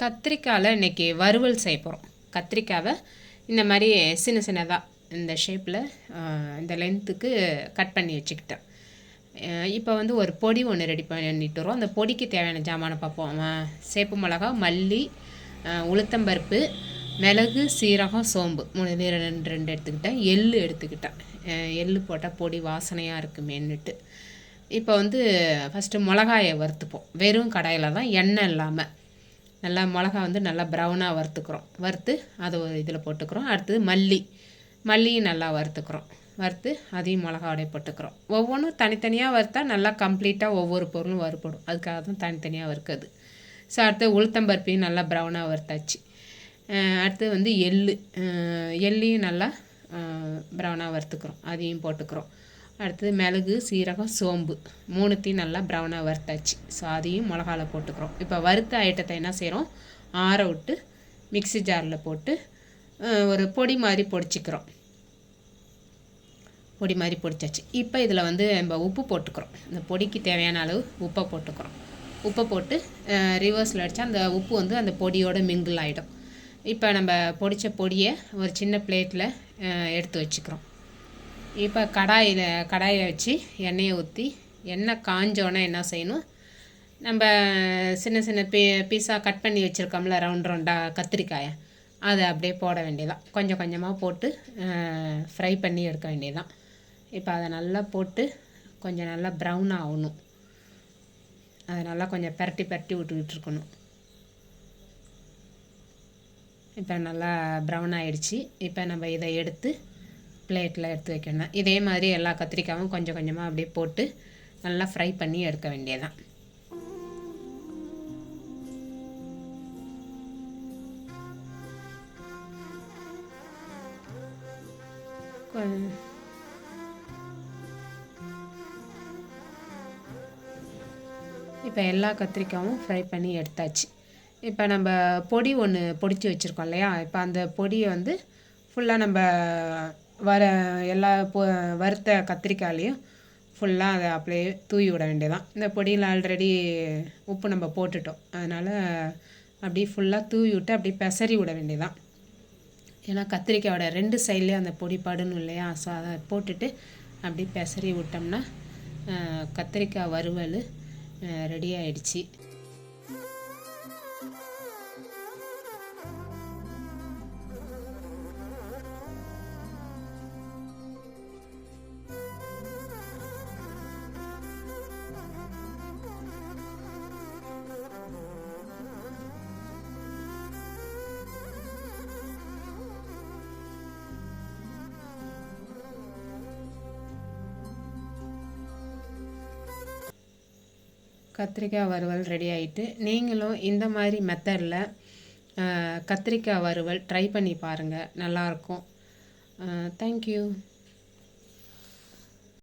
கத்திரிக்காயில் இன்றைக்கி வறுவல் செய்ய போகிறோம் கத்திரிக்காவை இந்த மாதிரி சின்ன சின்னதாக இந்த ஷேப்பில் இந்த லென்த்துக்கு கட் பண்ணி வச்சுக்கிட்டேன். இப்போ வந்து ஒரு பொடி ஒன்று ரெடி பண்ணிட்டு வரோம். அந்த பொடிக்கு தேவையான ஜாமானை பார்ப்போம். சேப்பு மிளகா மல்லி உளுத்தம்பருப்பு மிளகு சீரகம் சோம்பு. மூணு ரெண்டு ரெண்டு எடுத்துக்கிட்டேன். எள் எடுத்துக்கிட்டேன். எள் போட்டால் பொடி வாசனையாக இருக்குமேன்னுட்டு. இப்போ வந்து ஃபஸ்ட்டு மிளகாயை வறுத்துப்போம். வெறும் கடாயில் தான் எண்ணெய் இல்லாமல் நல்லா மிளகா வந்து நல்லா ப்ரௌனாக வறுத்துக்கிறோம். வறுத்து அதை ஒரு இதில் போட்டுக்கிறோம். அடுத்தது மல்லி. மல்லியும் நல்லா வறுத்துக்கிறோம். வறுத்து அதையும் மிளகாவோடைய போட்டுக்கிறோம். ஒவ்வொன்றும் தனித்தனியாக வறுத்தா நல்லா கம்ப்ளீட்டாக ஒவ்வொரு பொருளும் வறுப்படும் அதுக்காக தான் தனித்தனியாக வறுக்குது ஸோ அடுத்து உளுத்தம்பருப்பையும் நல்லா ப்ரௌனாக வறுத்தாச்சு. அடுத்து வந்து எள் எள்ளையும் நல்லா ப்ரௌனாக வறுத்துக்கிறோம். அதையும் போட்டுக்கிறோம். அடுத்தது மிளகு சீரகம் சோம்பு. மூணுத்தையும் நல்லா ப்ரௌனாக வறுத்தாச்சு. ஸோ அதையும் மிளகால போட்டுக்கிறோம். இப்போ வறுத்த ஐட்டத்தை என்ன செய்கிறோம் ஆற விட்டு மிக்சி ஜாரில் போட்டு ஒரு பொடி மாதிரி பொடிச்சிக்கிறோம். பொடி மாதிரி பொடிச்சாச்சு. இப்போ இதில் வந்து நம்ம உப்பு போட்டுக்கிறோம். இந்த பொடிக்கு தேவையான அளவு உப்பை போட்டுக்கிறோம். உப்பை போட்டு ரிவர்ஸில் அடித்தா அந்த உப்பு வந்து அந்த பொடியோட மிங்கிள் ஆகிடும் இப்போ நம்ம பொடித்த பொடியை ஒரு சின்ன பிளேட்டில் எடுத்து வச்சுக்கிறோம். இப்போ கடாயில் கடாயை வச்சு எண்ணெயை ஊற்றி எண்ணெய் காஞ்சோன்னே என்ன செய்யணும்? நம்ம சின்ன சின்ன பீ பீஸாக கட் பண்ணி வச்சுருக்கோம்ல ரவுண்ட் ரவுண்டாக கத்திரிக்காயை அதை அப்படியே போட வேண்டியதான் கொஞ்சம் கொஞ்சமாக போட்டு ஃப்ரை பண்ணி எடுக்க வேண்டியதான் இப்போ அதை நல்லா போட்டு கொஞ்சம் நல்லா ப்ரௌன் ஆகணும். அதை நல்லா கொஞ்சம் பரட்டி பரட்டி விட்டுக்கிட்டு இருக்கணும். இப்போ நல்லா ப்ரௌன் ஆகிடுச்சி இப்போ நம்ம இதை எடுத்து பிளேட்டில் எடுத்து வைக்கணும் இதே மாதிரி எல்லா கத்திரிக்காயும் கொஞ்சம் கொஞ்சமாக அப்படியே போட்டு நல்லா ஃப்ரை பண்ணி எடுக்க வேண்டியதான் இப்போ எல்லா கத்திரிக்காயும் ஃப்ரை பண்ணி எடுத்தாச்சு. இப்போ நம்ம பொடி ஒன்று பொடிச்சு வச்சுருக்கோம் இல்லையா? இப்போ அந்த பொடியை வந்து ஃபுல்லாக நம்ம வர எல்லா பொ வறுத்த கத்திரிக்காயிலையும் ஃபுல்லாக அதை அப்படியே தூவி விட வேண்டியதான் இந்த பொடியில் ஆல்ரெடி உப்பு நம்ம போட்டுட்டோம். அதனால் அப்படியே ஃபுல்லாக தூவி விட்டு அப்படியே பெசரி விட வேண்டியதான் ஏன்னா கத்திரிக்காயோட ரெண்டு சைட்லேயும் அந்த பொடி படணும் இல்லையா? ஸோ அதை போட்டுட்டு அப்படியே பெசரி விட்டோம்னா கத்திரிக்காய் வறுவல் ரெடி ஆயிடுச்சு. கத்திரிக்காய் வறுவல் ரெடி ஆகிட்டு நீங்களும் இந்த மாதிரி மெத்தடில் கத்திரிக்காய் வறுவல் ட்ரை பண்ணி பாருங்கள் நல்லாயிருக்கும் தேங்க்யூ